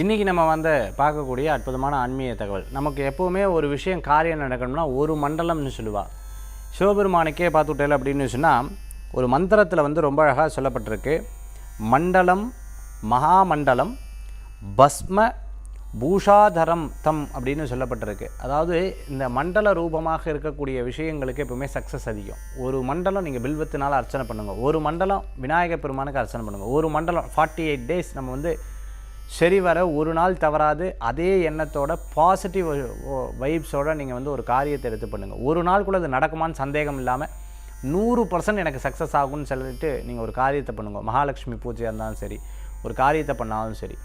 இன்றைக்கி நம்ம வந்து பார்க்கக்கூடிய அற்புதமான ஆன்மீக தகவல். நமக்கு எப்போவுமே ஒரு விஷயம் காரியம் நடக்கணும்னா ஒரு மண்டலம்னு சொல்லுவாள் சிவபெருமானுக்கே பார்த்துட்டேல அப்படின்னு சொன்னால் ஒரு மந்திரத்தில் வந்து ரொம்ப அழகாக சொல்லப்பட்டிருக்கு. மண்டலம் மகாமண்டலம் பஸ்ம பூஷாதரம் தம் அப்படின்னு சொல்லப்பட்டிருக்கு. அதாவது இந்த மண்டல ரூபமாக இருக்கக்கூடிய விஷயங்களுக்கு எப்பவுமே சக்ஸஸ் அதிகம். ஒரு மண்டலம் நீங்கள் பில்வத்தினால அர்ச்சனை பண்ணுங்கள் ஒரு மண்டலம் விநாயகர் பெருமானுக்கு அர்ச்சனை பண்ணுங்கள் ஒரு மண்டலம் ஃபார்ட்டி எயிட் டேஸ் நம்ம வந்து சரி வர ஒரு நாள் தவறாது அதே எண்ணத்தோட பாசிட்டிவ் வைப்ஸோட நீங்கள் வந்து ஒரு காரியத்தை எடுத்து பண்ணுங்கள் ஒரு நாளுக்குள்ள அது நடக்குமான்னு சந்தேகம் இல்லாமல் நூறு பர்சன்ட் எனக்கு சக்ஸஸ் ஆகும்னு சொல்லிட்டு நீங்கள் ஒரு காரியத்தை பண்ணுங்க. மகாலட்சுமி பூஜையாக இருந்தாலும் சரி ஒரு காரியத்தை பண்ணாலும் சரி.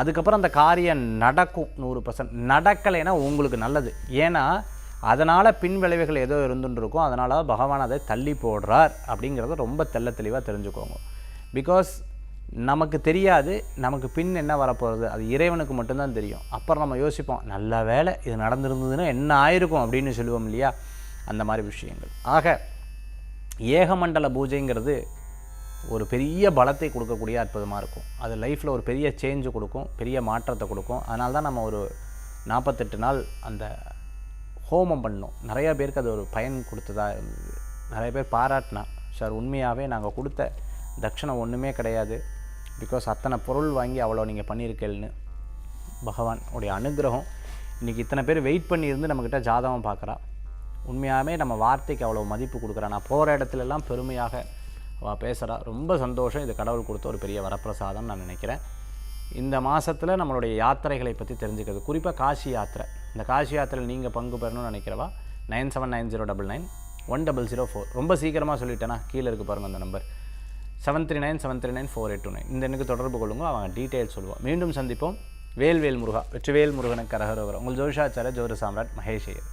அதுக்கப்புறம் அந்த காரியம் நடக்கும் நூறு பர்சன்ட் நடக்கலைன்னா உங்களுக்கு நல்லது. ஏன்னா அதனால் பின் விளைவுகள் ஏதோ இருந்துருக்கும் அதனால் பகவான் அதை தள்ளி போடுறார் அப்படிங்கிறத ரொம்ப தெள்ள தெளிவாக தெரிஞ்சுக்கோங்க. பிகாஸ் நமக்கு தெரியாது நமக்கு பின் என்ன வரப்போகிறது அது இறைவனுக்கு மட்டும்தான் தெரியும். அப்புறம் நம்ம யோசிப்போம் நல்ல வேளை இது நடந்திருந்ததுன்னா என்ன ஆயிருக்கும் அப்படின்னு சொல்லுவோம் இல்லையா? அந்த மாதிரி விஷயங்கள். ஆக ஏகமண்டல பூஜைங்கிறது ஒரு பெரிய பலத்தை கொடுக்கக்கூடிய அற்புதமாக இருக்கும். அது லைஃப்பில் ஒரு பெரிய சேஞ்சு கொடுக்கும் பெரிய மாற்றத்தை கொடுக்கும். அதனால தான் நம்ம ஒரு நாற்பத்தெட்டு நாள் அந்த ஹோமம் பண்ணோம். நிறைய பேருக்கு அது ஒரு பயன் கொடுத்ததா இருந்தது நிறைய பேர் பாராட்டினா சார் உண்மையாகவே நாங்கள் கொடுத்த தட்சணை ஒன்றுமே கிடையாது. பிகாஸ் அத்தனை பொருள் வாங்கி அவ்வளோ நீங்கள் பண்ணியிருக்கேன்னு பகவான் உடைய அனுகிரகம். இன்றைக்கி இத்தனை பேர் வெயிட் பண்ணியிருந்து நம்மக்கிட்ட ஜாதகம் பார்க்குறா. உண்மையாகவே நம்ம வார்த்தைக்கு அவ்வளோ மதிப்பு கொடுக்குறா. நான் போகிற இடத்துலலாம் பெருமையாக அவள் பேசுகிறா ரொம்ப சந்தோஷம். இது கடவுள் கொடுத்த ஒரு பெரிய வரப்பிரசாதம் நான் நினைக்கிறேன். இந்த மாதத்தில் நம்மளுடைய யாத்திரைகளை பற்றி தெரிஞ்சுக்கிறது. குறிப்பாக காசி யாத்திரை. இந்த காசி யாத்திரையில் நீங்கள் பங்கு பெறணும்னு நினைக்கிறவா? Nine seven nine zero double nine one double zero four ரொம்ப சீக்கிரமாக சொல்லிட்டேனா? கீழே இருக்கு பாருங்கள் அந்த number seven three nine seven three nine four eight two nine இந்த எண்ணுக்கு தொடர்பு கொள்ளுங்க அவங்க டீட்டெயில் சொல்லுவோம். மீண்டும் சந்திப்போம். வேல்வேல் முருகா வெற்றிவேல் முருகனுக்கு கரகரோகரம் உங்கள் ஜோஷாச்சார ஜோர சாம்ராட் மகேஷ் ஐயர்.